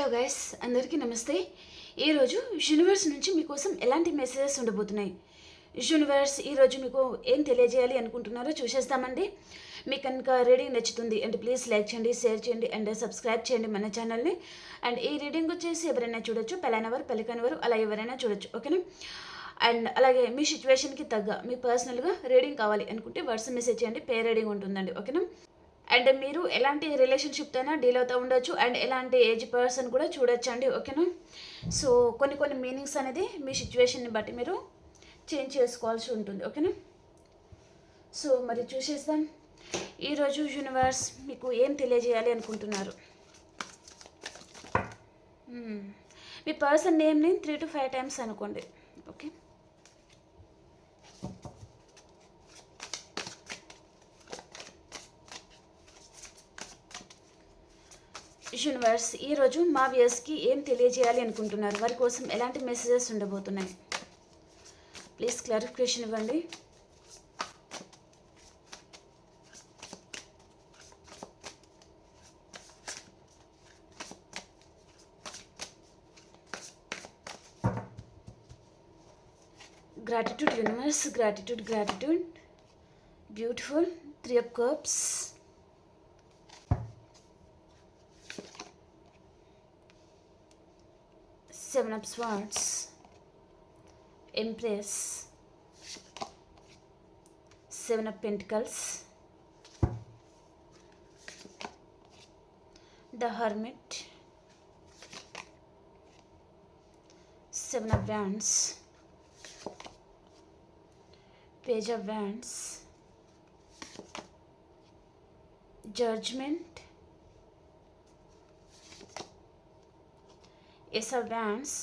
Hello guys అందరికీ నమస్తే. ఈరోజు యూనివర్స్ నుంచి మీకోసం ఎలాంటి మెసేజెస్ ఉండబోతున్నాయి? యూనివర్స్ ఈరోజు మీకు ఏం తెలియజేయాలి అనుకుంటున్నారో చూసేస్తామండి. మీకు కనుక రీడింగ్ నచ్చుతుంది అండ్ ప్లీజ్ లైక్ చేయండి షేర్ చేయండి అండ్ సబ్స్క్రైబ్ చేయండి మన ఛానల్ని అండ్ ఈ రీడింగ్ వచ్చేసి ఎవరైనా చూడొచ్చు పెళ్ళైనవారు పెళ్ళికనివారు అలా ఎవరైనా చూడొచ్చు ఓకేనా? అండ్ అలాగే మీ సిచ్యువేషన్కి తగ్గ మీ పర్సనల్గా రీడింగ్ కావాలి అనుకుంటే వాట్సాప్ మెసేజ్ చేయండి పే రీడింగ్ ఉంటుందండి ఓకేనా? అండ్ మీరు ఎలాంటి రిలేషన్షిప్తో అయినా డీల్ అవుతూ ఉండొచ్చు. అండ్ ఎలాంటి ఏజ్ పర్సన్ కూడా చూడొచ్చండి ఓకేనా? సో కొన్ని కొన్ని మీనింగ్స్ అనేది మీ సిచ్యువేషన్ని బట్టి మీరు చేంజ్ చేసుకోవాల్సి ఉంటుంది ఓకేనా? సో మరి చూసేస్తాం ఈరోజు యూనివర్స్ మీకు ఏం తెలియజేయాలి అనుకుంటున్నారు? Hmm. మీ పర్సన్ నేమ్ని త్రీ టు ఫైవ్ టైమ్స్ అనుకోండి ఓకే? యూనివర్స్ ఈరోజు మా వ్యూస్కి ఏం తెలియజేయాలి అనుకుంటున్నారు? వారి కోసం ఎలాంటి మెసేజెస్ ఉండబోతున్నాయి? ప్లీజ్ క్లారిఫికేషన్ ఇవ్వండి. Gratitude universe gratitude gratitude beautiful three of cups seven of swords empress. Seven of pentacles. The hermit. Seven of wands. Page of wands. Judgment ace of wands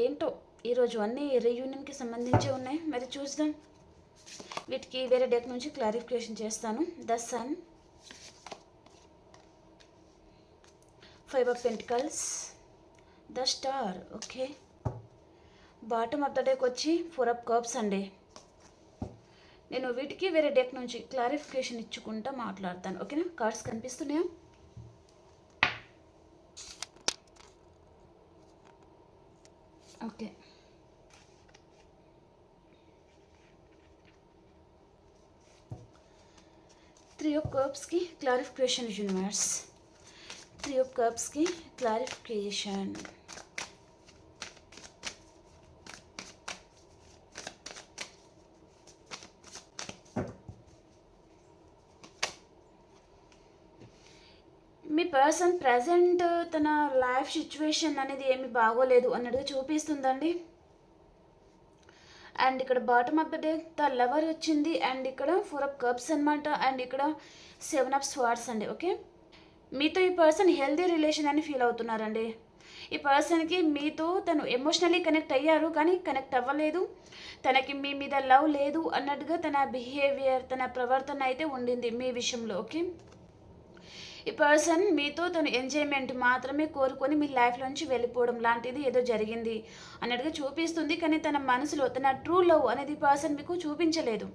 ఏంటో ఈరోజు అన్నీ రీయూనియన్కి సంబంధించి ఉన్నాయి. మరి చూద్దాం. వీటికి వేరే డెక్ నుంచి క్లారిఫికేషన్ చేస్తాను. The sun five of pentacles the star okay bottom of the deck వచ్చి ఫోర్ ఆఫ్ కప్స్ అండి. నేను వీటికి వేరే డెక్ నుంచి క్లారిఫికేషన్ ఇచ్చుకుంటా మాట్లాడతాను. ఓకేనా కార్డ్స్ కనిపిస్తున్నాయా? ఓకే త్రీ ఆఫ్ కప్స్కి క్లారిఫికేషన్ యూనివర్స్ త్రీ ఆఫ్ కప్స్కి క్లారిఫికేషన్ మీ పర్సన్ ప్రజెంట్ తన లైఫ్ సిచ్యువేషన్ అనేది ఏమి బాగోలేదు అన్నట్టుగా చూపిస్తుందండి. అండ్ ఇక్కడ bottom of the day the lover వచ్చింది అండ్ ఇక్కడ ఫోర్ ఆఫ్ కప్స్ అనమాట అండ్ ఇక్కడ సెవెన్ ఆఫ్ స్వార్డ్స్ అండి ఓకే? మీతో ఈ పర్సన్ హెల్దీ రిలేషన్ అని ఫీల్ అవుతున్నారండి. ఈ పర్సన్కి మీతో తను ఎమోషనలీ కనెక్ట్ అయ్యారు కానీ కనెక్ట్ అవ్వలేదు. తనకి మీ మీద లవ్ లేదు అన్నట్టుగా తన బిహేవియర్ తన ప్రవర్తన అయితే ఉండింది మీ విషయంలో ఓకే? ఈ పర్సన్ మీతో తను ఎంజాయ్మెంట్ మాత్రమే కోరుకొని మీ లైఫ్లోంచి వెళ్ళిపోవడం లాంటిది ఏదో జరిగింది అన్నట్టుగా చూపిస్తుంది. కానీ తన మనసులో తన ట్రూ లవ్ అనేది పర్సన్ మీకు చూపించలేదు.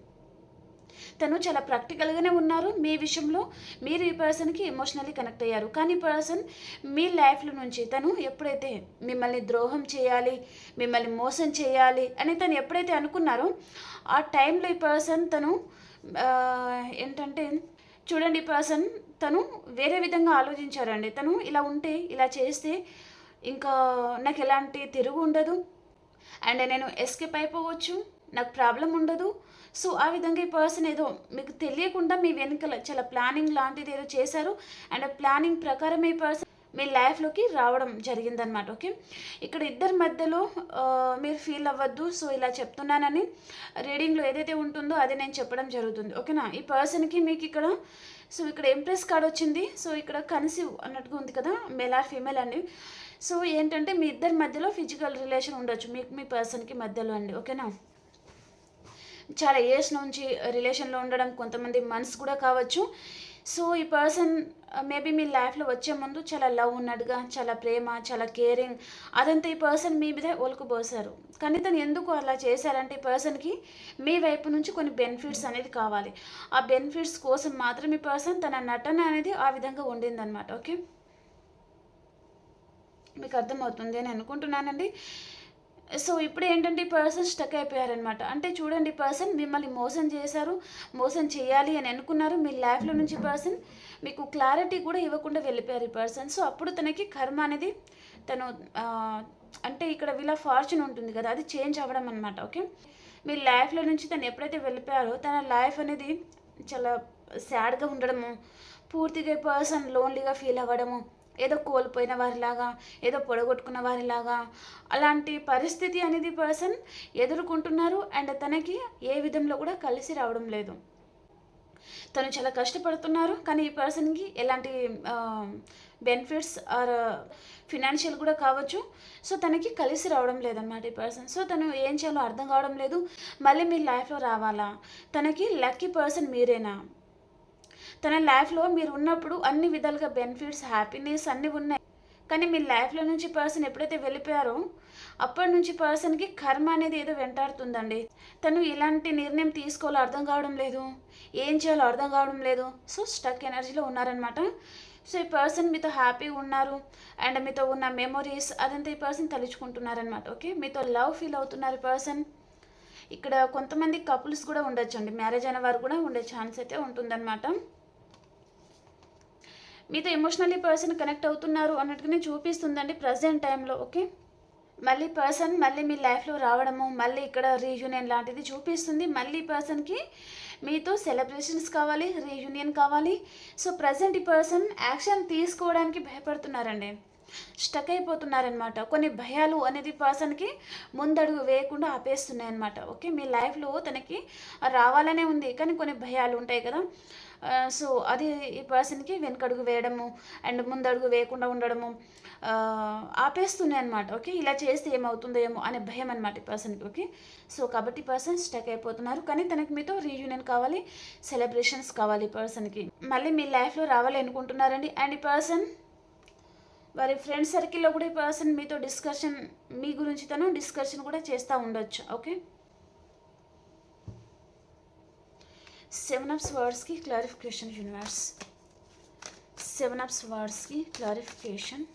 తను చాలా ప్రాక్టికల్గానే ఉన్నారు. మీ విషయంలో మీరు ఈ పర్సన్కి ఎమోషనల్లీ కనెక్ట్ అయ్యారు. కానీ పర్సన్ మీ లైఫ్లో నుంచి తను ఎప్పుడైతే మిమ్మల్ని ద్రోహం చేయాలి మిమ్మల్ని మోసం చేయాలి అని తను ఎప్పుడైతే అనుకున్నారో ఆ టైంలో ఈ పర్సన్ తను ఏంటంటే చూడండి పర్సన్ తను వేరే విధంగా ఆలోచించారండి. తను ఇలా ఉంటే ఇలా చేస్తే ఇంకా నాకు ఎలాంటి తిరుగు ఉండదు. అండ్ నేను ఎస్కేప్ అయిపోవచ్చు నాకు ప్రాబ్లం ఉండదు. సో ఆ విధంగా ఈ పర్సన్ ఏదో మీకు తెలియకుండా మీ వెనుకల చాలా ప్లానింగ్ లాంటిది ఏదో చేశారు. అండ్ ప్లానింగ్ ప్రకారం ఈ పర్సన్ మీ లైఫ్లోకి రావడం జరిగిందనమాట ఓకే? ఇక్కడ ఇద్దరి మధ్యలో మీరు ఫీల్ అవ్వద్దు సో ఇలా చెప్తున్నానని రీడింగ్లో ఏదైతే ఉంటుందో అది నేను చెప్పడం జరుగుతుంది ఓకేనా? ఈ పర్సన్కి మీకు ఇక్కడ సో ఇక్కడ ఎంప్రెస్ కార్డ్ వచ్చింది. సో ఇక్కడ కన్సీవ్ అన్నట్టుగా ఉంది కదా మేల్ ఆర్ ఫీమేల్ అండి. సో ఏంటంటే మీ ఇద్దరి మధ్యలో ఫిజికల్ రిలేషన్ ఉండొచ్చు. మీకు మీ పర్సన్కి మధ్యలో అండి ఓకేనా? చాలా ఇయర్స్ నుంచి రిలేషన్లో ఉండడం కొంతమంది మనసు కూడా కావచ్చు. సో ఈ పర్సన్ మేబీ uh, మీ లైఫ్లో వచ్చే ముందు చాలా లవ్ ఉన్నట్టుగా చాలా ప్రేమ చాలా కేరింగ్ అదంతా ఈ పర్సన్ మీ మీద ఒలుకుపోసారు కానీ తను ఎందుకు అలా చేశారంటే ఈ పర్సన్కి మీ వైపు నుంచి కొన్ని బెనిఫిట్స్ అనేది కావాలి. ఆ బెనిఫిట్స్ కోసం మాత్రం ఈ పర్సన్ తన నటన అనేది ఆ విధంగా ఉండిందనమాట ఓకే మీకు అర్థమవుతుంది అని అనుకుంటున్నానండి. సో ఇప్పుడు ఏంటంటే ఈ పర్సన్ స్టక్ అయిపోయారనమాట అంటే చూడండి పర్సన్ మిమ్మల్ని మోసం చేశారు మోసం చేయాలి అని అనుకున్నారు. మీ లైఫ్లో నుంచి పర్సన్ మీకు క్లారిటీ కూడా ఇవ్వకుండా వెళ్ళిపోయారు ఈ పర్సన్ సో అప్పుడు తనకి కర్మ అనేది తను అంటే ఇక్కడ వీళ్ళ ఫార్చ్యూన్ ఉంటుంది కదా అది చేంజ్ అవ్వడం అనమాట ఓకే మీ లైఫ్లో నుంచి తను ఎప్పుడైతే వెళ్ళిపోయారో తన లైఫ్ అనేది చాలా సాడ్గా ఉండడము పూర్తిగా పర్సన్ లోన్లీగా ఫీల్ అవ్వడము ఏదో కోల్పోయిన వారిలాగా ఏదో పొడగొట్టుకున్న వారిలాగా. అలాంటి పరిస్థితి అనేది పర్సన్ ఎదుర్కొంటున్నారు అండ్ తనకి ఏ విధంలో కూడా కలిసి రావడం లేదు. తను చాలా కష్టపడుతున్నారు కానీ ఈ పర్సన్కి ఎలాంటి బెనిఫిట్స్ ఆర్ ఫినాన్షియల్ కూడా కావచ్చు. సో తనకి కలిసి రావడం లేదన్నమాట ఈ పర్సన్ సో తను ఏం చేయాలో అర్థం కావడం లేదు. మళ్ళీ మీ లైఫ్లో రావాలా? తనకి లక్కీ పర్సన్ మీరేనా? తన లైఫ్లో మీరు ఉన్నప్పుడు అన్ని విధాలుగా బెనిఫిట్స్ హ్యాపీనెస్ అన్నీ ఉన్నాయి. కానీ మీ లైఫ్లో నుంచి పర్సన్ ఎప్పుడైతే వెళ్ళిపోయారో అప్పటి నుంచి పర్సన్కి కర్మ అనేది ఏదో వెంటాడుతుందండి. తను ఇలాంటి నిర్ణయం తీసుకోవాలో అర్థం కావడం లేదు. ఏం చేయాలో అర్థం కావడం లేదు. సో స్టక్ ఎనర్జీలో ఉన్నారనమాట సో ఈ పర్సన్ మీతో హ్యాపీగా ఉన్నారు. అండ్ మీతో ఉన్న మెమొరీస్ అదంతా ఈ పర్సన్ తలుచుకుంటున్నారనమాట ఓకే? మీతో లవ్ ఫీల్ అవుతున్నారు పర్సన్. ఇక్కడ కొంతమంది కపుల్స్ కూడా ఉండొచ్చండి. మ్యారేజ్ అయిన వారు కూడా ఉండే ఛాన్స్ అయితే ఉంటుందన్నమాట. మీతో ఎమోషనల్లీ పర్సన్ కనెక్ట్ అవుతున్నారు అన్నట్టుగానే చూపిస్తుందండి ప్రజెంట్ టైంలో ఓకే మళ్ళీ పర్సన్ మళ్ళీ మీ లైఫ్లో రావడము మళ్ళీ ఇక్కడ రీయూనియన్ లాంటిది చూపిస్తుంది. మళ్ళీ పర్సన్కి మీతో సెలబ్రేషన్స్ కావాలి రీయూనియన్ కావాలి. సో ప్రజెంట్ ఈ పర్సన్ యాక్షన్ తీసుకోవడానికి భయపడుతున్నారండి. స్టక్ అయిపోతున్నారనమాట కొన్ని భయాలు అనేది పర్సన్కి ముందడుగు వేయకుండా ఆపేస్తున్నాయి అనమాట ఓకే మీ లైఫ్లో తనకి రావాలనే ఉంది కానీ కొన్ని భయాలు ఉంటాయి కదా. సో అది ఈ పర్సన్కి వెనకడుగు వేయడము అండ్ ముందడుగు వేయకుండా ఉండడము ఆపేస్తున్నాయి అనమాట ఓకే? ఇలా చేస్తే ఏమవుతుందో ఏమో అనే భయం అనమాట ఈ పర్సన్కి ఓకే? సో కాబట్టి పర్సన్ స్టక్ అయిపోతున్నారు. కానీ తనకి మీతో రీయూనియన్ కావాలి సెలబ్రేషన్స్ కావాలి ఈ పర్సన్కి. మళ్ళీ మీ లైఫ్లో రావాలి అనుకుంటున్నారండి. అండ్ ఈ పర్సన్ వారి ఫ్రెండ్ సర్కిల్లో కూడా ఈ పర్సన్ మీతో డిస్కషన్ మీ గురించి తను డిస్కషన్ కూడా చేస్తూ ఉండొచ్చు ఓకే? సెవెన్ అప్స్ వర్డ్స్కి క్లారిఫికేషన్ యూనివర్స్ సెవెన్ అప్స్ వర్డ్స్కి క్లారిఫికేషన్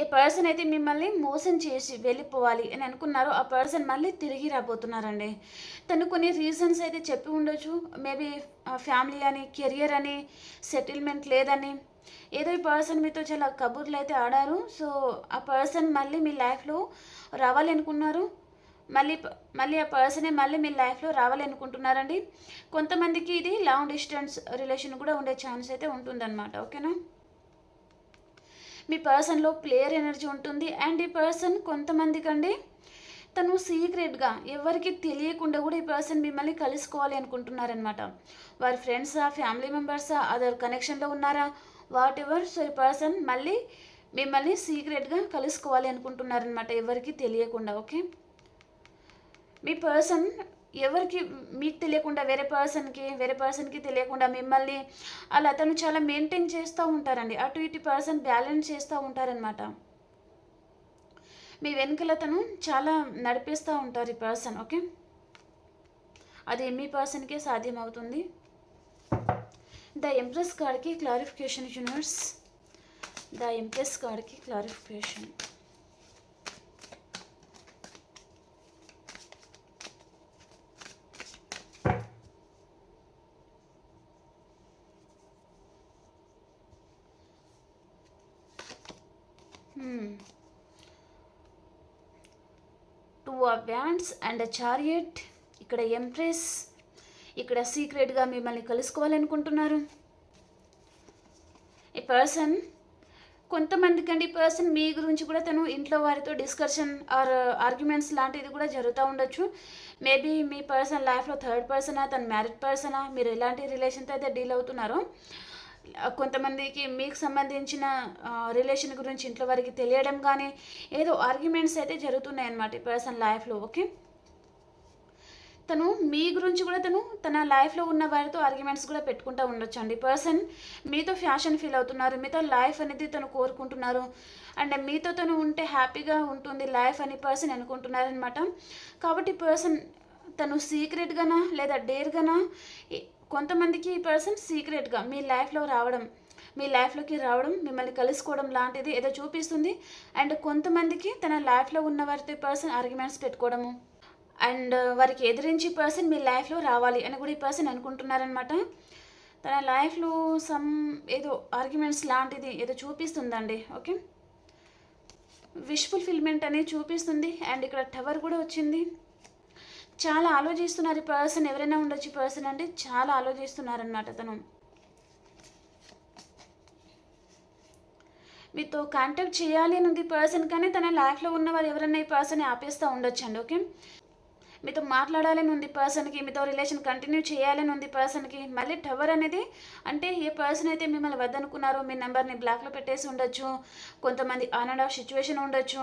ఏ పర్సన్ అయితే మిమ్మల్ని మోసం చేసి వెళ్ళిపోవాలి అని అనుకున్నారో ఆ పర్సన్ మళ్ళీ తిరిగి రాబోతున్నారండి. తను కొన్ని రీజన్స్ అయితే చెప్పి ఉండొచ్చు. మేబీ ఫ్యామిలీ అని కెరియర్ అని సెటిల్మెంట్ లేదని ఏదో ఈ పర్సన్ మీతో చాలా కబుర్లు అయితే ఆడారు. సో ఆ పర్సన్ మళ్ళీ మీ లైఫ్లో రావాలి అనుకున్నారు మళ్ళీ మళ్ళీ ఆ పర్సనే మళ్ళీ మీ లైఫ్లో రావాలి అనుకుంటున్నారండి కొంతమందికి ఇది లాంగ్ డిస్టెన్స్ రిలేషన్ కూడా ఉండే ఛాన్స్ అయితే ఉంటుందన్నమాట. ఓకేనా? మీ పర్సన్లో ప్లేయర్ ఎనర్జీ ఉంటుంది. అండ్ ఈ పర్సన్ కొంతమందికండి తను సీక్రెట్గా ఎవరికి తెలియకుండా కూడా ఈ పర్సన్ మిమ్మల్ని కలుసుకోవాలి అనుకుంటున్నారనమాట వారి ఫ్రెండ్సా ఫ్యామిలీ మెంబర్సా అదర్ కనెక్షన్లో ఉన్నారా? వాట్ ఎవర్ సో ఈ పర్సన్ మళ్ళీ మిమ్మల్ని సీక్రెట్గా కలుసుకోవాలి అనుకుంటున్నారనమాట ఎవరికి తెలియకుండా ఓకే? మీ పర్సన్ ఎవరికి మీకు తెలియకుండా వేరే పర్సన్కి వేరే పర్సన్కి తెలియకుండా మిమ్మల్ని అలా అతను చాలా మెయింటైన్ చేస్తూ ఉంటారండి అటు ఇటు పర్సన్ బ్యాలెన్స్ చేస్తూ ఉంటారనమాట మీ వెనుకలతను చాలా నడిపిస్తూ ఉంటారు ఈ పర్సన్ ఓకే? అది మీ పర్సన్కే సాధ్యమవుతుంది. ద ఎంప్రెస్ కార్డ్కి క్లారిఫికేషన్ యూనివర్స్ ద ఎంప్రెస్ కార్డ్కి clarification two of wands and chariot ఇక్కడ ఎంప్రెస్ ఇక్కడ సీక్రెట్గా మిమ్మల్ని కలుసుకోవాలనుకుంటున్నారు. ఈ పర్సన్ కొంతమందికి అండి ఈ పర్సన్ మీ గురించి కూడా తను ఇంట్లో వారితో డిస్కషన్ ఆర్ ఆర్గ్యుమెంట్స్ లాంటిది కూడా జరుగుతూ ఉండొచ్చు. మేబీ మీ పర్సన్ లైఫ్లో థర్డ్ పర్సనా తను మ్యారీడ్ పర్సనా మీరు ఎలాంటి రిలేషన్తో అయితే డీల్ అవుతున్నారో కొంతమందికి మీకు సంబంధించిన రిలేషన్ గురించి ఇంట్లో వారికి తెలియడం కానీ ఏదో ఆర్గ్యుమెంట్స్ అయితే జరుగుతున్నాయి అన్నమాట ఈ పర్సన్ లైఫ్లో ఓకే తను మీ గురించి కూడా తను తన లైఫ్లో ఉన్న వారితో ఆర్గ్యుమెంట్స్ కూడా పెట్టుకుంటూ ఉండొచ్చు అండి పర్సన్ మీతో ఫ్యాషన్ ఫీల్ అవుతున్నారు మీతో లైఫ్ అనేది తను కోరుకుంటున్నారు అండ్ మీతో తను ఉంటే హ్యాపీగా ఉంటుంది లైఫ్ అని పర్సన్ అనుకుంటున్నారనమాట కాబట్టి పర్సన్ తను సీక్రెట్గానా లేదా డేర్గానా కొంతమందికి ఈ పర్సన్ సీక్రెట్గా మీ లైఫ్లో రావడం మీ లైఫ్లోకి రావడం మిమ్మల్ని కలుసుకోవడం లాంటిది ఏదో చూపిస్తుంది. అండ్ కొంతమందికి తన లైఫ్లో ఉన్న వారితో పర్సన్ ఆర్గ్యుమెంట్స్ పెట్టుకోవడము అండ్ వారికి ఎదిరించి పర్సన్ మీ లైఫ్లో రావాలి అని కూడా ఈ పర్సన్ అనుకుంటున్నారనమాట తన లైఫ్లో సమ్ ఏదో ఆర్గ్యుమెంట్స్ లాంటిది ఏదో చూపిస్తుందండి ఓకే? విష్ ఫుల్ఫిల్మెంట్ అనేది చూపిస్తుంది అండ్ ఇక్కడ టవర్ కూడా వచ్చింది. చాలా ఆలోచిస్తున్నారు ఈ పర్సన్ ఎవరైనా ఉండొచ్చు పర్సన్ అంటే చాలా ఆలోచిస్తున్నారనమాట తను. మీతో కాంటాక్ట్ చేయాలి అని ఉంది పర్సన్ కానీ తన లైఫ్లో ఉన్న వారు ఎవరైనా ఈ పర్సన్ ఆపేస్తూ ఉండొచ్చండి ఓకే? మీతో మాట్లాడాలని ఉంది పర్సన్కి మీతో రిలేషన్ కంటిన్యూ చేయాలని ఉంది పర్సన్కి. మళ్ళీ టవర్ అనేది అంటే ఏ పర్సన్ అయితే మిమ్మల్ని వద్దనుకున్నారో మీ నెంబర్ని బ్లాక్లో పెట్టేసి ఉండొచ్చు కొంతమంది ఆన్ అండ్ ఆఫ్ సిచ్యువేషన్ ఉండొచ్చు.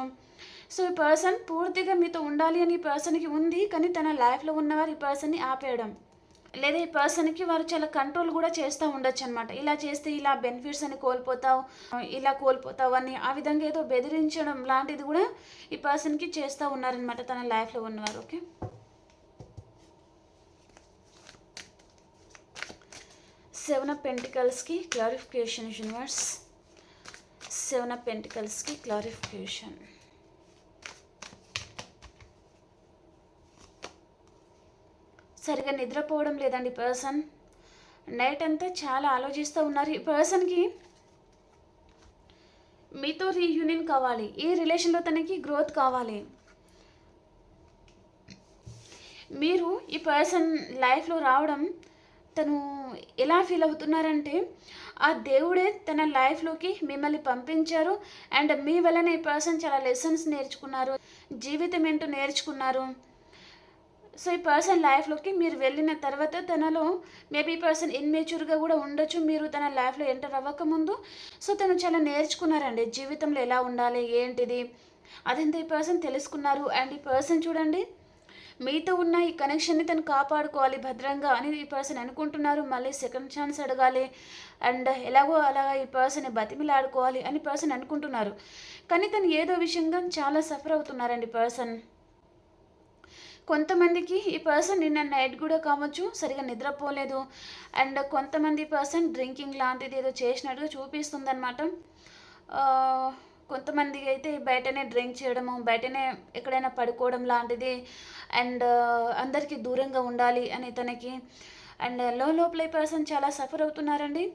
సో ఈ పర్సన్ పూర్తిగా మీతో ఉండాలి అని ఈ పర్సన్కి ఉంది కానీ తన లైఫ్లో ఉన్నవారు ఈ పర్సన్ని ఆపేయడం. లేదా ఈ పర్సన్కి వారు చాలా కంట్రోల్ కూడా చేస్తూ ఉండొచ్చు అనమాట ఇలా చేస్తే ఇలా బెనిఫిట్స్ అని కోల్పోతావు ఇలా కోల్పోతావు అని ఆ విధంగా ఏదో బెదిరించడం లాంటిది కూడా ఈ పర్సన్కి చేస్తూ ఉన్నారనమాట తన లైఫ్లో ఉన్నవారు ఓకే? సెవెన్ ఆఫ్ పెంటికల్స్కి క్లారిఫికేషన్ యూనివర్స్. సెవెన్ ఆఫ్ పెంటికల్స్కి క్లారిఫికేషన్. సరిగా నిద్రపోవడం లేదండి పర్సన్. నైట్ అంతా చాలా ఆలోచిస్తూ ఉన్నారు ఈ పర్సన్కి. మీతో రీయూనియన్ కావాలి ఈ రిలేషన్లో తనకి గ్రోత్ కావాలి. మీరు ఈ పర్సన్ లైఫ్లో రావడం తను ఎలా ఫీల్ అవుతున్నారంటే ఆ దేవుడే తన లైఫ్లోకి మిమ్మల్ని పంపించారు అండ్ మీ వలన ఈ పర్సన్ చాలా లెసన్స్ నేర్చుకున్నారు జీవితం ఏంటో నేర్చుకున్నారు. సో ఈ పర్సన్ లైఫ్లోకి మీరు వెళ్ళిన తర్వాత తనలో మేబీ ఈ పర్సన్ ఇన్మెచ్యూర్గా కూడా ఉండొచ్చు మీరు తన లైఫ్లో ఎంటర్ అవ్వకముందు. సో తను చాలా నేర్చుకున్నారండి జీవితంలో ఎలా ఉండాలి ఏంటిది అదంతా ఈ పర్సన్ తెలుసుకున్నారు. అండ్ ఈ పర్సన్ చూడండి మీతో ఉన్న ఈ కనెక్షన్ని తను కాపాడుకోవాలి భద్రంగా అని ఈ పర్సన్ అనుకుంటున్నారు. మళ్ళీ సెకండ్ ఛాన్స్ అడగాలి. అండ్ ఎలాగో అలాగా ఈ పర్సన్ని బతిమిలాడుకోవాలి అని పర్సన్ అనుకుంటున్నారు. కానీ తను ఏదో విషయంగా చాలా సఫర్ అవుతున్నారండి పర్సన్ కొంతమందికి ఈ పర్సన్ నిన్న నైట్ కూడా కావచ్చు సరిగా నిద్రపోలేదు. అండ్ కొంతమంది పర్సన్ డ్రింకింగ్ లాంటిది ఏదో చేసినట్టుగా చూపిస్తుంది అనమాట కొంతమందికి అయితే బయటనే డ్రింక్ చేయడము బయటనే ఎక్కడైనా పడుకోవడం లాంటిది. అండ్ అందరికీ దూరంగా ఉండాలి అని తనకి. అండ్లో లోపల ఈ పర్సన్ చాలా suffer అవుతున్నారండి.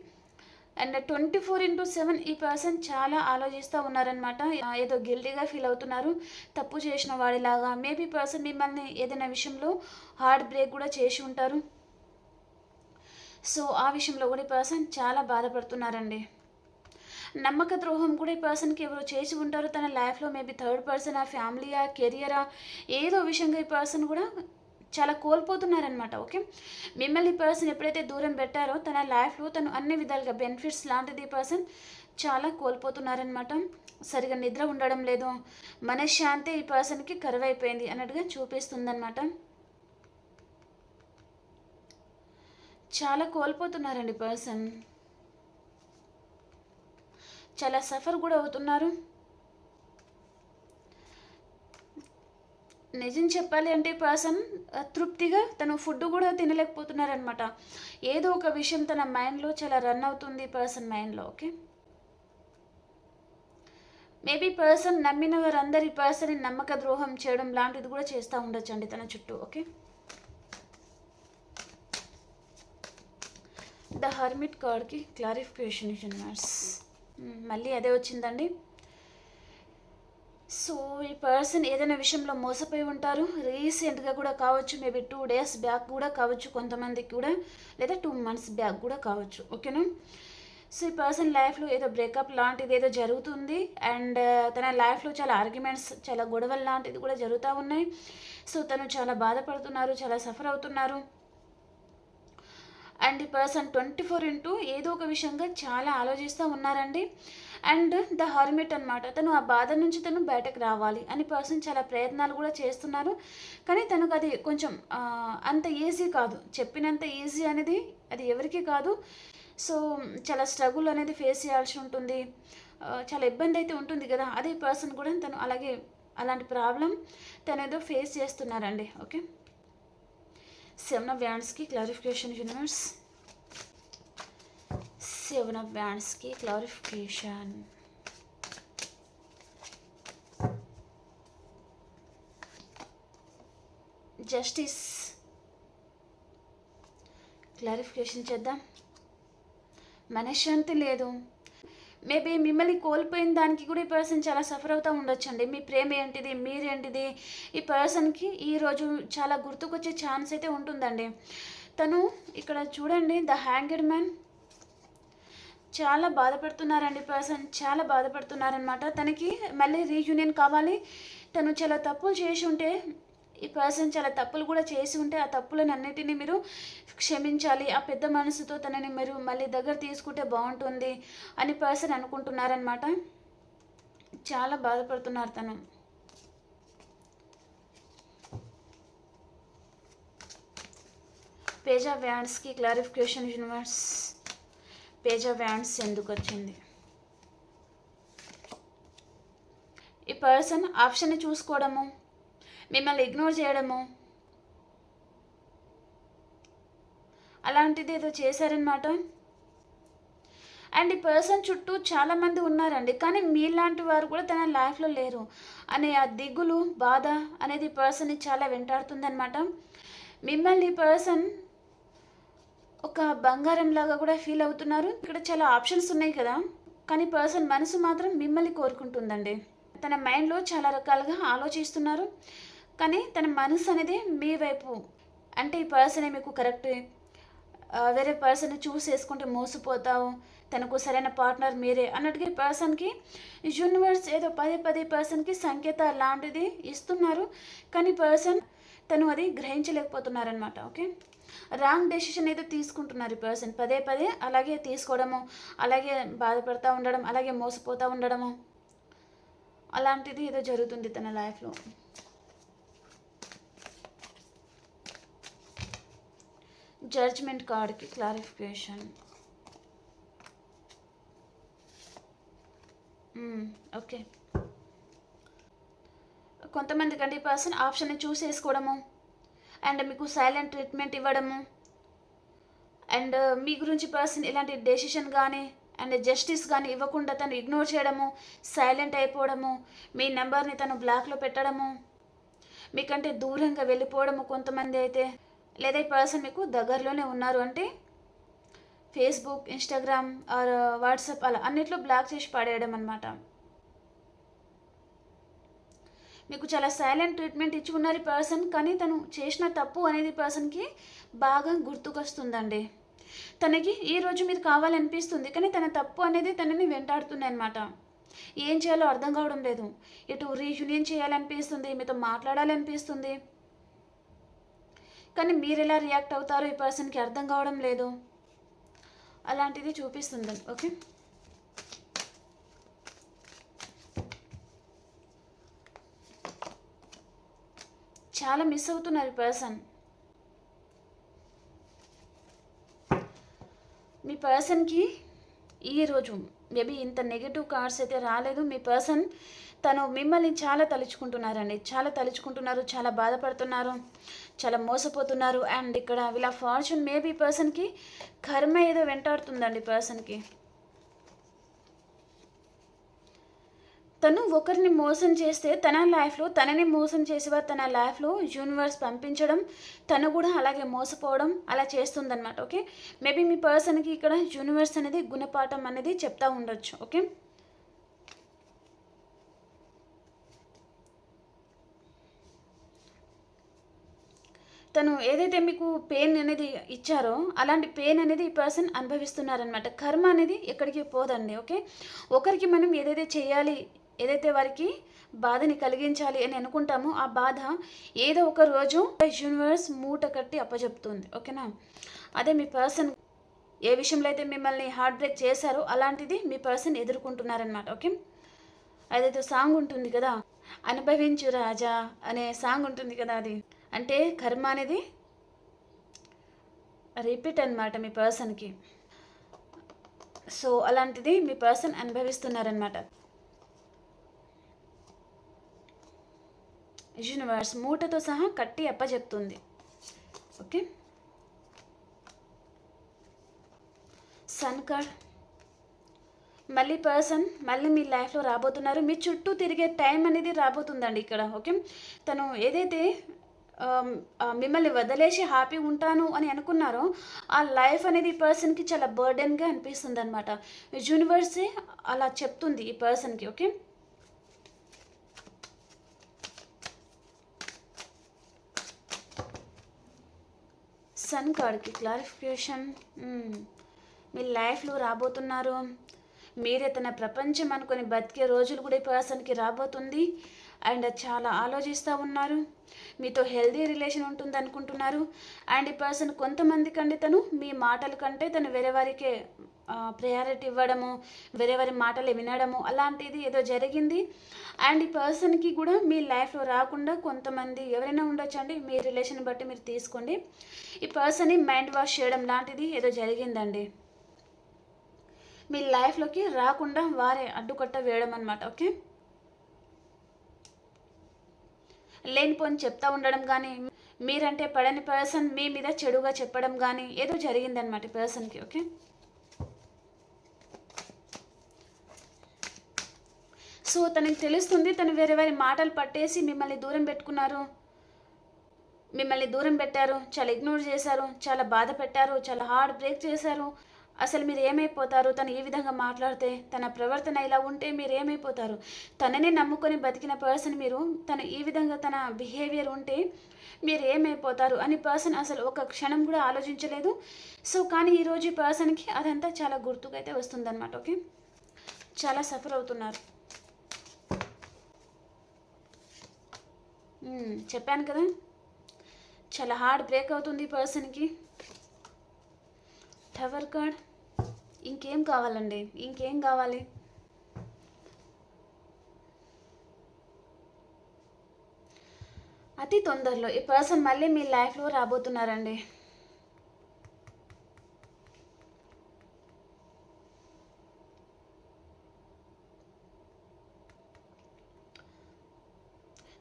And twenty four into seven ఈ పర్సన్ చాలా ఆలోచిస్తూ ఉన్నారనమాట ఏదో గిల్టీగా ఫీల్ అవుతున్నారు తప్పు చేసిన వాడిలాగా. మేబీ పర్సన్ మిమ్మల్ని ఏదైనా విషయంలో హార్ట్ బ్రేక్ కూడా చేసి ఉంటారు. సో ఆ విషయంలో కూడా ఈ పర్సన్ చాలా బాధపడుతున్నారండి. నమ్మక ద్రోహం కూడా ఈ పర్సన్కి ఎవరో చేసి ఉంటారు. తన లైఫ్లో మేబీ థర్డ్ పర్సన్ ఆ ఫ్యామిలీయా కెరియరా ఏదో విషయంగా ఈ పర్సన్ కూడా చాలా కోల్పోతున్నారనమాట ఓకే మిమ్మల్ని ఈ పర్సన్ ఎప్పుడైతే దూరం పెట్టారో తన లైఫ్లో తను అన్ని విధాలుగా బెనిఫిట్స్ లాంటిది ఈ పర్సన్ చాలా కోల్పోతున్నారనమాట సరిగా నిద్ర ఉండడం లేదు. మనశ్శాంతి ఈ పర్సన్కి కరువైపోయింది అన్నట్టుగా చూపిస్తుందనమాట చాలా కోల్పోతున్నారండి పర్సన్ చాలా సఫర్ కూడా అవుతున్నారు. నిజం చెప్పాలి అంటే పర్సన్ తృప్తిగా తను ఫుడ్ కూడా తినలేకపోతున్నారనమాట ఏదో ఒక విషయం తన మైండ్లో చాలా రన్ అవుతుంది పర్సన్ మైండ్లో ఓకే? మేబీ పర్సన్ నమ్మిన వారందరి పర్సన్ నమ్మక ద్రోహం చేయడం లాంటిది కూడా చేస్తూ ఉండొచ్చండి తన చుట్టూ ఓకే? ద హర్మిట్ కార్డ్కి క్లారిఫికేషన్ యూనివర్స్ Mm-hmm. మళ్ళీ అదే వచ్చిందండి. సో ఈ పర్సన్ ఏదైనా విషయంలో మోసపోయి ఉంటారు. రీసెంట్గా కూడా కావచ్చు మేబీ టూ డేస్ బ్యాక్ కూడా కావచ్చు కొంతమందికి కూడా లేదా టూ మంత్స్ బ్యాక్ కూడా కావచ్చు. ఓకేనా సో ఈ పర్సన్ లైఫ్లో ఏదో బ్రేకప్ లాంటిది ఏదో జరుగుతుంది. అండ్ uh, తన లైఫ్లో చాలా ఆర్గ్యుమెంట్స్ చాలా గొడవలు లాంటిది కూడా జరుగుతూ ఉన్నాయి. సో తను చాలా బాధపడుతున్నారు చాలా సఫర్ అవుతున్నారు. అండ్ ఈ పర్సన్ ట్వంటీ ఫోర్ ఇంటూ ఏదో ఒక విషయంగా చాలా ఆలోచిస్తూ ఉన్నారండి. అండ్ ద హర్మిట్ అనమాట తను ఆ బాధ నుంచి తను బయటకు రావాలి అని పర్సన్ చాలా ప్రయత్నాలు కూడా చేస్తున్నారు. కానీ తనకు అది కొంచెం అంత ఈజీ కాదు. చెప్పినంత ఈజీ అనేది అది ఎవరికి కాదు. సో చాలా స్ట్రగుల్ అనేది ఫేస్ చేయాల్సి ఉంటుంది. చాలా ఇబ్బంది అయితే ఉంటుంది కదా. అదే పర్సన్ కూడా తను అలాగే అలాంటి ప్రాబ్లం తను ఏదో ఫేస్ చేస్తున్నారండి. ఓకే? సెవెన్ ఆఫ్ బ్యాండ్స్కి క్లారిఫికేషన్ యూనివర్స్ సెవెన్ ఆఫ్ బ్యాండ్స్కి క్లారిఫికేషన్ జస్టిస్ క్లారిఫికేషన్ చేద్దాం. మనశ్శాంతి లేదు. మేబీ మిమ్మల్ని కోల్పోయిన దానికి కూడా ఈ పర్సన్ చాలా సఫర్ అవుతూ ఉండొచ్చండి. మీ ప్రేమ ఏంటిది? మీరేంటిది? ఈ పర్సన్కి ఈరోజు చాలా గుర్తుకొచ్చే ఛాన్స్ అయితే ఉంటుందండి. తను ఇక్కడ చూడండి ద హ్యాంగెడ్ మ్యాన్ చాలా బాధపడుతున్నారండి పర్సన్ చాలా బాధపడుతున్నారనమాట తనకి మళ్ళీ రీయూనియన్ కావాలి. తను చాలా తప్పులు చేసి ఉంటే ఈ పర్సన్ చాలా తప్పులు కూడా చేసి ఉంటే ఆ తప్పులను అన్నిటినీ మీరు క్షమించాలి. ఆ పెద్ద మనసుతో తనని మీరు మళ్ళీ దగ్గర తీసుకుంటే బాగుంటుంది అని పర్సన్ అనుకుంటున్నారనమాట చాలా బాధపడుతున్నారు తను. Page of వ్యాండ్స్కి clarification universe page of wands ఎందుకు వచ్చింది? ఈ పర్సన్ ఆప్షన్ని చూసుకోవడము మిమ్మల్ని ఇగ్నోర్ చేయడము? అలాంటిది ఏదో చేశారనమాట అండ్ ఈ పర్సన్ చుట్టూ చాలామంది ఉన్నారండి. కానీ మీలాంటి వారు కూడా తన లైఫ్లో లేరు. అనే ఆ దిగులు బాధ అనేది పర్సన్ని చాలా వెంటాడుతుందనమాట మిమ్మల్ని ఈ పర్సన్ ఒక బంగారం లాగా కూడా ఫీల్ అవుతున్నారు. ఇక్కడ చాలా ఆప్షన్స్ ఉన్నాయి కదా. కానీ పర్సన్ మనసు మాత్రం మిమ్మల్ని కోరుకుంటుందండి. తన మైండ్లో చాలా రకాలుగా ఆలోచిస్తున్నారు. కానీ తన మనసు అనేది మీ వైపు. అంటే ఈ పర్సనే మీకు కరెక్ట్ వేరే పర్సన్ చూస్ చేసుకుంటే మోసపోతావు తనకు సరైన పార్ట్నర్ మీరే అన్నట్టుగా ఈ పర్సన్కి యూనివర్స్ ఏదో పదే పదే పర్సన్కి సంకేత లాంటిది ఇస్తున్నారు. కానీ పర్సన్ తను అది గ్రహించలేకపోతున్నారనమాట ఓకే? రాంగ్ డెసిషన్ ఏదో తీసుకుంటున్నారు ఈ పర్సన్. పదే పదే అలాగే తీసుకోవడము అలాగే బాధపడతా ఉండడం అలాగే మోసపోతూ ఉండడము. అలాంటిది ఏదో జరుగుతుంది తన లైఫ్లో. జడ్జ్మెంట్ కార్డ్కి క్లారిఫికేషన్ ఓకే కొంతమంది కంటే పర్సన్ ఆప్షన్ని చూస్ చేసుకోవడము అండ్ మీకు సైలెంట్ ట్రీట్మెంట్ ఇవ్వడము అండ్ uh, మీ గురించి పర్సన్ ఇలాంటి డెసిషన్ కానీ అండ్ జస్టిస్ కానీ ఇవ్వకుండా తను ఇగ్నోర్ చేయడము సైలెంట్ అయిపోవడము మీ నెంబర్ని తను బ్లాక్లో పెట్టడము మీకంటే దూరంగా వెళ్ళిపోవడము కొంతమంది అయితే లేదా ఈ పర్సన్ మీకు దగ్గరలోనే ఉన్నారు అంటే ఫేస్బుక్ ఇన్స్టాగ్రామ్ ఆర్ వాట్సాప్ అలా అన్నిట్లో బ్లాక్ చేసి పడేయడం అనమాట మీకు చాలా సైలెంట్ ట్రీట్మెంట్ ఇచ్చి ఉన్నారు ఈ పర్సన్ కానీ తను చేసిన తప్పు అనేది పర్సన్కి బాగా గుర్తుకొస్తుందండి. తనకి ఈ రోజు మీరు కావాలనిపిస్తుంది కానీ తన తప్పు అనేది తనని వెంటాడుతుంది అనమాట ఏం చేయాలో అర్థం కావడం లేదు. ఇటు రీయూనియన్ చేయాలనిపిస్తుంది మీతో మాట్లాడాలనిపిస్తుంది కానీ మీరు ఎలా రియాక్ట్ అవుతారో ఈ పర్సన్కి అర్థం కావడం లేదు. అలాంటిది చూపిస్తుంది ఓకే? చాలా మిస్ అవుతున్నారు ఈ పర్సన్. మీ పర్సన్కి ఈరోజు మేబీ ఇంత నెగిటివ్ కార్డ్స్ అయితే రాలేదు. మీ పర్సన్ తను మిమ్మల్ని చాలా తలుచుకుంటున్నారండి చాలా తలుచుకుంటున్నారు చాలా బాధపడుతున్నారు చాలా మోసపోతున్నారు. అండ్ ఇక్కడ వీళ్ళ ఫార్చ్యూన్ మేబీ పర్సన్కి కర్మ ఏదో వెంటాడుతుందండి పర్సన్కి తను ఒకరిని మోసం చేస్తే తన లైఫ్లో తనని మోసం చేసేవారు తన లైఫ్లో యూనివర్స్ పంపించడం తను కూడా అలాగే మోసపోవడం అలా చేస్తుందన్నమాట ఓకే మేబీ మీ పర్సన్కి ఇక్కడ యూనివర్స్ అనేది గుణపాఠం అనేది చెప్తా ఉండొచ్చు ఓకే తను ఏదైతే మీకు పెయిన్ అనేది ఇచ్చారో అలాంటి పెయిన్ అనేది ఈ పర్సన్ అనుభవిస్తున్నారనమాట కర్మ అనేది ఎక్కడికి పోదండి ఓకే ఒకరికి మనం ఏదైతే చేయాలి ఏదైతే వారికి బాధని కలిగించాలి అని అనుకుంటామో ఆ బాధ ఏదో ఒక రోజు యూనివర్స్ మూట కట్టి అప్పచెప్తుంది ఓకేనా అదే మీ పర్సన్ ఏ విషయంలో అయితే మిమ్మల్ని హార్ట్ బ్రేక్ చేశారో అలాంటిది మీ పర్సన్ ఎదుర్కొంటున్నారనమాట ఓకే అదేదో సాంగ్ ఉంటుంది కదా అనుభవించు రాజా అనే సాంగ్ ఉంటుంది కదా అది. అంటే కర్మ అనేది రిపీట్ అనమాట మీ పర్సన్కి. సో అలాంటిది మీ పర్సన్ అనుభవిస్తున్నారనమాట యూనివర్స్ మూటతో సహా కట్టి అప్పచెప్తుంది. ఓకే? సన్ కార్డ్ మళ్ళీ పర్సన్ మళ్ళీ మీ లైఫ్లో రాబోతున్నారు. మీ చుట్టూ తిరిగే టైం అనేది రాబోతుందండి ఇక్కడ. ఓకే? తను ఏదైతే మిమ్మల్ని వదిలేసి హ్యాపీ ఉంటాను అని అనుకున్నారో. ఆ లైఫ్ అనేది ఈ పర్సన్కి చాలా బర్డెన్గా అనిపిస్తుంది అనమాట యూనివర్సే అలా చెప్తుంది ఈ పర్సన్కి ఓకే? సన్ కార్డ్కి క్లారిఫికేషన్. మీ లైఫ్లో రాబోతున్నారు. మీరే తన ప్రపంచం అనుకుని బతికే రోజులు కూడా ఈ పర్సన్కి రాబోతుంది. అండ్ చాలా ఆలోచిస్తూ ఉన్నారు. మీతో హెల్దీ రిలేషన్ ఉంటుంది అనుకుంటున్నారు. అండ్ ఈ పర్సన్ కొంతమంది కంటే తను మీ మాటల కంటే తను వేరే వారికే ప్రయారిటీ ఇవ్వడము వేరే వారి మాటలు వినడము అలాంటిది ఏదో జరిగింది. అండ్ ఈ పర్సన్కి కూడా మీ లైఫ్లో రాకుండా కొంతమంది ఎవరైనా ఉండొచ్చండి మీ రిలేషన్ బట్టి మీరు తీసుకోండి. ఈ పర్సన్ని మైండ్ వాష్ చేయడం లాంటిది ఏదో జరిగిందండి. మీ లైఫ్లోకి రాకుండా వారే అడ్డుకట్ట వేయడం అనమాట ఓకే? లేనిపోని చెప్తా ఉండడం కానీ మీరంటే పడని పర్సన్ మీ మీద చెడుగా చెప్పడం కానీ ఏదో జరిగిందనమాట పర్సన్కి ఓకే? సో తనకి తెలుస్తుంది తను వేరే వారి మాటలు పట్టేసి మిమ్మల్ని దూరం పెట్టుకున్నారు. మిమ్మల్ని దూరం పెట్టారు చాలా ఇగ్నోర్ చేశారు చాలా బాధ పెట్టారు చాలా హార్డ్ బ్రేక్ చేశారు. అసలు మీరు ఏమైపోతారు? తను ఈ విధంగా మాట్లాడితే తన ప్రవర్తన ఇలా ఉంటే మీరు ఏమైపోతారు? తననే నమ్ముకొని బతికిన పర్సన్ మీరు తను ఈ విధంగా తన బిహేవియర్ ఉంటే మీరు ఏమైపోతారు? అని పర్సన్ అసలు ఒక క్షణం కూడా ఆలోచించలేదు. సో కానీ ఈరోజు ఈ పర్సన్కి అదంతా చాలా గుర్తుగా అయితే వస్తుందన్నమాట ఓకే? చాలా సఫర్ అవుతున్నారు. చెప్పాను కదా? చాలా హార్డ్ బ్రేక్ అవుతుంది ఈ పర్సన్కి ఎవర్ కార్డ్ ఇంకేం కావాలండి? ఇంకేం కావాలి? అతి తొందరలో ఈ పర్సన్ మళ్ళీ మీ లైఫ్లో రాబోతున్నారండి.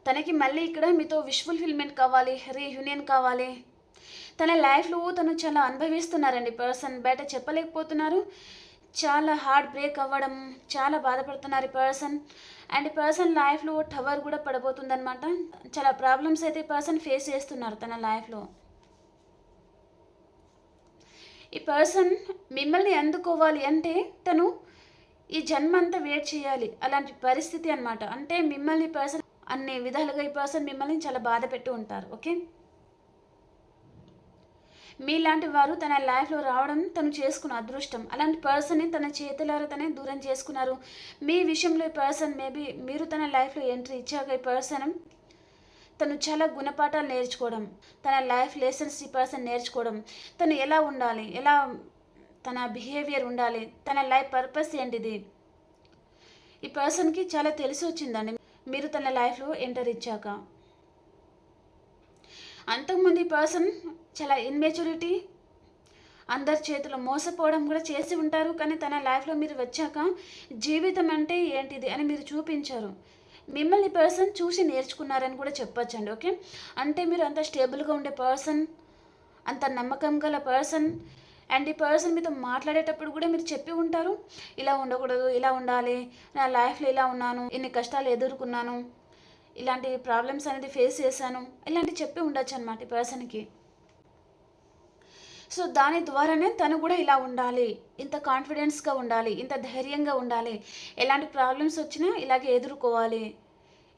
తనకి మళ్ళీ ఇక్కడ మీతో విష్ ఫుల్ఫిల్మెంట్ కావాలి రీయూనియన్ కావాలి. తన లైఫ్లో తను చాలా అనుభవిస్తున్నారండి. పర్సన్ బయట చెప్పలేకపోతున్నారు. చాలా హార్డ్ బ్రేక్ అవ్వడం చాలా బాధపడుతున్నారు ఈ పర్సన్. అండ్ పర్సన్ లైఫ్లో టవర్ కూడా పడబోతుందన్నమాట. చాలా ప్రాబ్లమ్స్ అయితే పర్సన్ ఫేస్ చేస్తున్నారు తన లైఫ్లో. ఈ పర్సన్ మిమ్మల్ని అందుకోవాలి అంటే తను ఈ జన్మ అంతా వెయిట్ చేయాలి. అలాంటి పరిస్థితి అన్నమాట. అంటే మిమ్మల్ని పర్సన్ అన్ని విధాలుగా ఈ పర్సన్ మిమ్మల్ని చాలా బాధ పెట్టి ఉంటారు. ఓకే? మీలాంటి వారు తన లైఫ్లో రావడం తను చేసుకున్న అదృష్టం. అలాంటి పర్సన్ని తన చేతులారా తనే దూరం చేసుకున్నారు. మీ విషయంలో ఈ పర్సన్ మేబీ మీరు తన లైఫ్లో ఎంట్రీ ఇచ్చాక ఈ పర్సన్ తను చాలా గుణపాఠాలు నేర్చుకోవడం తన లైఫ్ లెసన్స్ ఈ పర్సన్ నేర్చుకోవడం తను ఎలా ఉండాలి ఎలా తన బిహేవియర్ ఉండాలి తన లైఫ్ పర్పస్ ఏంటిది? ఈ పర్సన్కి చాలా తెలిసి వచ్చిందండి. మీరు తన లైఫ్లో ఎంటర్ ఇచ్చాక. అంతకుముందు ఈ పర్సన్ చాలా ఇన్మెచ్యూరిటీ అందరి చేతిలో మోసపోవడం కూడా చేసి ఉంటారు కానీ తన లైఫ్లో మీరు వచ్చాక జీవితం అంటే ఏంటిది అని మీరు చూపించారు. మిమ్మల్ని పర్సన్ చూసి నేర్చుకున్నారని కూడా చెప్పొచ్చండి ఓకే? అంటే మీరు అంత స్టేబుల్గా ఉండే పర్సన్ అంత నమ్మకం గల పర్సన్ అండ్ ఈ పర్సన్ మీతో మాట్లాడేటప్పుడు కూడా మీరు చెప్పి ఉంటారు ఇలా ఉండకూడదు ఇలా ఉండాలి నా లైఫ్లో ఇలా ఉన్నాను ఇన్ని కష్టాలు ఎదుర్కొన్నాను ఇలాంటి ప్రాబ్లమ్స్ అనేది ఫేస్ చేశాను ఇలాంటివి చెప్పి ఉండొచ్చు అనమాట ఈ పర్సన్కి సో దాని ద్వారానే తను కూడా ఇలా ఉండాలి. ఇంత కాన్ఫిడెన్స్గా ఉండాలి ఇంత ధైర్యంగా ఉండాలి. ఎలాంటి ప్రాబ్లమ్స్ వచ్చినా ఇలాగే ఎదుర్కోవాలి.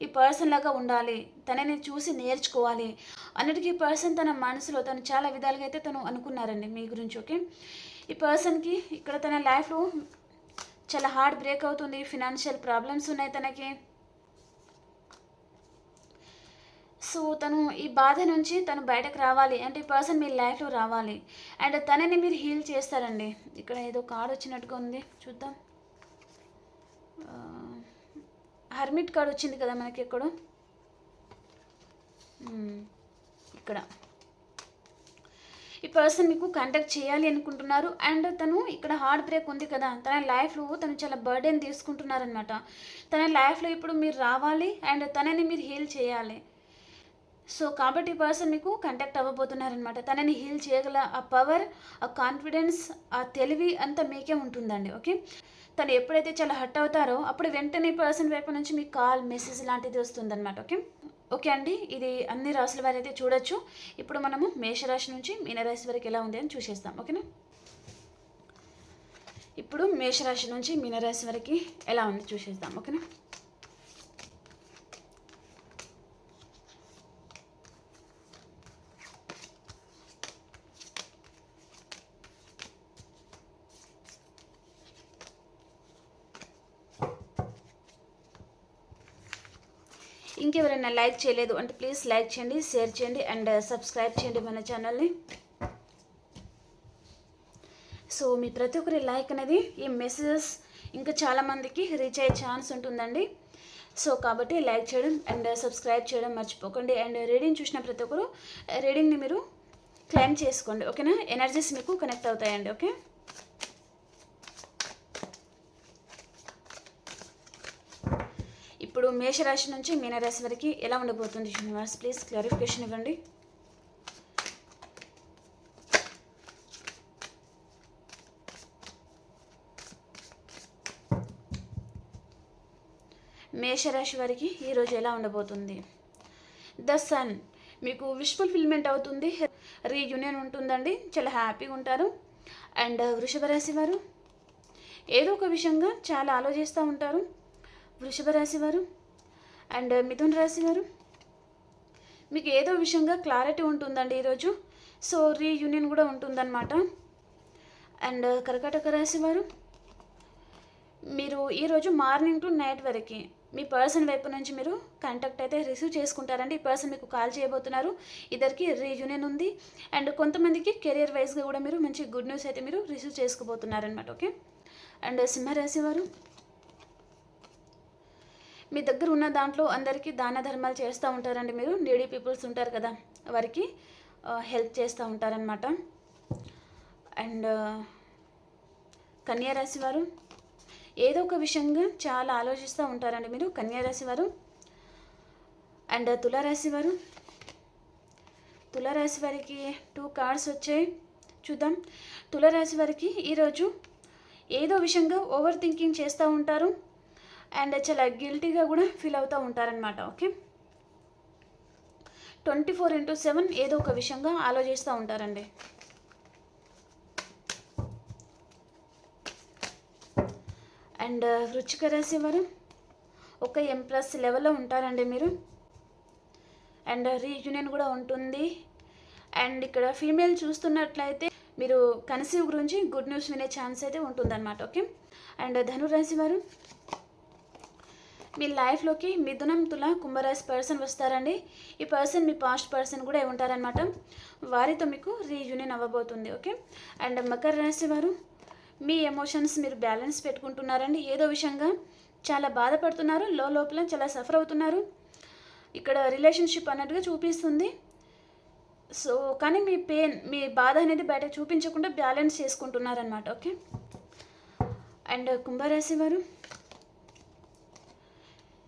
ఈ పర్సన్ లాగా ఉండాలి. తనని చూసి నేర్చుకోవాలి. అన్నిటికీ ఈ పర్సన్ తన మనసులో తను చాలా విధాలుగా అయితే తను అనుకున్నారండి మీ గురించి ఓకే? ఈ పర్సన్కి ఇక్కడ తన లైఫ్లో చాలా హార్డ్ బ్రేక్ అవుతుంది ఫినాన్షియల్ ప్రాబ్లమ్స్ ఉన్నాయి తనకి. సో తను ఈ బాధ నుంచి తను బయటకు రావాలి. అంటే ఈ పర్సన్ మీ లైఫ్లో రావాలి. అండ్ తనని మీరు హీల్ చేస్తారండి. ఇక్కడ ఏదో కార్డ్ వచ్చినట్టుగా ఉంది. చూద్దాం. హర్మిట్ కార్డ్ వచ్చింది కదా మనకి ఎక్కడో? ఇక్కడ. ఈ పర్సన్ మీకు కాంటాక్ట్ చేయాలి అనుకుంటున్నారు. అండ్ తను ఇక్కడ హార్డ్ బ్రేక్ ఉంది కదా. తన లైఫ్లో తను చాలా బర్డెన్ తీసుకుంటున్నారనమాట తన లైఫ్లో ఇప్పుడు మీరు రావాలి. అండ్ తనని మీరు హీల్ చేయాలి. సో కాబట్టి ఈ పర్సన్ మీకు కంటాక్ట్ అవ్వబోతున్నారనమాట తనని హీల్ చేయగల ఆ పవర్ ఆ కాన్ఫిడెన్స్ ఆ తెలివి అంతా మీకే ఉంటుందండి ఓకే తను ఎప్పుడైతే చాలా హట్ అవుతారో అప్పుడు వెంటనే పర్సన్ వైపు నుంచి మీకు కాల్ మెసేజ్ లాంటిది వస్తుందన్నమాట ఓకే ఓకే అండి ఇది అన్ని రాసుల వారి అయితే చూడొచ్చు. ఇప్పుడు మనము మేషరాశి నుంచి మీనరాశి వరకు ఎలా ఉంది అని చూసేస్తాం ఓకేనా ఇప్పుడు మేషరాశి నుంచి మీనరాశి వరకు ఎలా ఉంది చూసేద్దాం ఓకేనా ఇంకెవరైనా లైక్ చేయలేదు అంటే ప్లీజ్ లైక్ చేయండి షేర్ చేయండి అండ్ సబ్స్క్రైబ్ చేయండి మన ఛానల్ని. సో మీ ప్రతి ఒక్కరి లైక్ అనేది ఈ మెసేజెస్ ఇంకా చాలామందికి రీచ్ అయ్యే ఛాన్స్ ఉంటుందండి. సో కాబట్టి లైక్ చేయడం అండ్ సబ్స్క్రైబ్ చేయడం మర్చిపోకండి. అండ్ రీడింగ్ చూసిన ప్రతి ఒక్కరు రీడింగ్ని మీరు క్లైమ్ చేసుకోండి ఓకేనా? ఎనర్జీస్ మీకు కనెక్ట్ అవుతాయండి ఓకే ఇప్పుడు మేషరాశి నుంచి మీనరాశి వరకు ఎలా ఉండబోతుంది యూనివర్స్ ప్లీజ్ క్లారిఫికేషన్ ఇవ్వండి. మేషరాశి వారికి ఈరోజు ఎలా ఉండబోతుంది? ద సన్ మీకు విష్ ఫుల్ఫిల్మెంట్ అవుతుంది. రీయూనియన్ ఉంటుందండి. చాలా హ్యాపీగా ఉంటారు. అండ్ వృషభ రాశి వారు ఏదో ఒక విషయంగా చాలా ఆలోచిస్తూ ఉంటారు. వృషభ రాశి వారు అండ్ మిథున్ రాశి వారు మీకు ఏదో విషయంగా క్లారిటీ ఉంటుందండి ఈరోజు. సో రీయూనియన్ కూడా ఉంటుందన్నమాట. అండ్ కర్కాటక రాశి వారు మీరు ఈరోజు మార్నింగ్ టు నైట్ వరకు మీ పర్సన్ వైపు నుంచి మీరు కాంటాక్ట్ అయితే రిసీవ్ చేసుకుంటారండి. ఈ పర్సన్ మీకు కాల్ చేయబోతున్నారు. ఇద్దరికి రీయూనియన్ ఉంది. అండ్ కొంతమందికి కెరియర్ వైజ్గా కూడా మీరు మంచి గుడ్ న్యూస్ అయితే మీరు రిసీవ్ చేసుకోబోతున్నారనమాట ఓకే? అండ్ సింహరాశి వారు మీ దగ్గర ఉన్న దాంట్లో అందరికీ దాన ధర్మాలు చేస్తూ ఉంటారండి మీరు. నీడీ పీపుల్స్ ఉంటారు కదా వారికి హెల్ప్ చేస్తూ ఉంటారనమాట అండ్ కన్యారాశి వారు ఏదో ఒక విషయంగా చాలా ఆలోచిస్తూ ఉంటారండి మీరు కన్యారాశి వారు. అండ్ తులారాశి వారు తులారాశి వారికి టూ కార్డ్స్ వచ్చాయి. చూద్దాం. తులారాశి వారికి ఈరోజు ఏదో విషయంగా ఓవర్ థింకింగ్ చేస్తూ ఉంటారు. అండ్ చాలా గిల్టీగా కూడా ఫీల్ అవుతూ ఉంటారనమాట okay? Twenty four into seven ఏదో ఒక విషయంగా ఆలోచిస్తూ ఉంటారండి. అండ్ వృచ్చిక రాశి వారు ఒక ఎం ప్లస్ లెవెల్లో ఉంటారండి మీరు. అండ్ రీయూనియన్ కూడా ఉంటుంది. అండ్ ఇక్కడ ఫీమేల్ చూస్తున్నట్లయితే మీరు కన్సీవ్ గురించి గుడ్ న్యూస్ వినే ఛాన్స్ అయితే ఉంటుందన్నమాట ఓకే? అండ్ ధనురాశి వారు మీ లైఫ్లోకి మిథునం తుల కుంభరాశి పర్సన్ వస్తారండి. ఈ పర్సన్ మీ పాస్ట్ పర్సన్ కూడా ఉంటారనమాట వారితో మీకు రీయూనియన్ అవ్వబోతుంది ఓకే? అండ్ మకర రాశి వారు మీ ఎమోషన్స్ మీరు బ్యాలెన్స్ పెట్టుకుంటున్నారండి. ఏదో విషయంగా చాలా బాధపడుతున్నారు లో లోపల చాలా సఫర్ అవుతున్నారు. ఇక్కడ రిలేషన్షిప్ అన్నట్టుగా చూపిస్తుంది. సో కానీ మీ పెయిన్ మీ బాధ అనేది బయట చూపించకుండా బ్యాలెన్స్ చేసుకుంటున్నారనమాట ఓకే? అండ్ కుంభరాశి వారు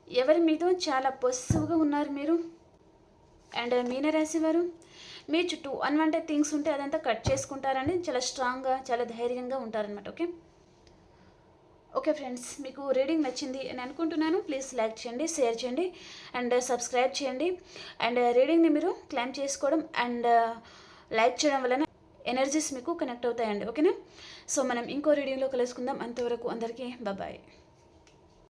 ఎవరి మీద చాలా పొసిటివ్గా ఉన్నారు మీరు. అండ్ మీనరాశి వారు మీ చుట్టూ అన్వాంటెడ్ థింగ్స్ ఉంటే అదంతా కట్ చేసుకుంటారని చాలా స్ట్రాంగ్గా చాలా ధైర్యంగా ఉంటారనమాట ఓకే ఓకే ఫ్రెండ్స్ మీకు రీడింగ్ నచ్చింది అని అనుకుంటున్నాను. ప్లీజ్ లైక్ చేయండి షేర్ చేయండి అండ్ సబ్స్క్రైబ్ చేయండి. అండ్ రీడింగ్ని మీరు క్లైమ్ చేసుకోవడం అండ్ లైక్ చేయడం వలన ఎనర్జీస్ మీకు కనెక్ట్ అవుతాయండి ఓకేనా సో మనం ఇంకో రీడింగ్లో కలుసుకుందాం. అంతవరకు అందరికీ బాయ్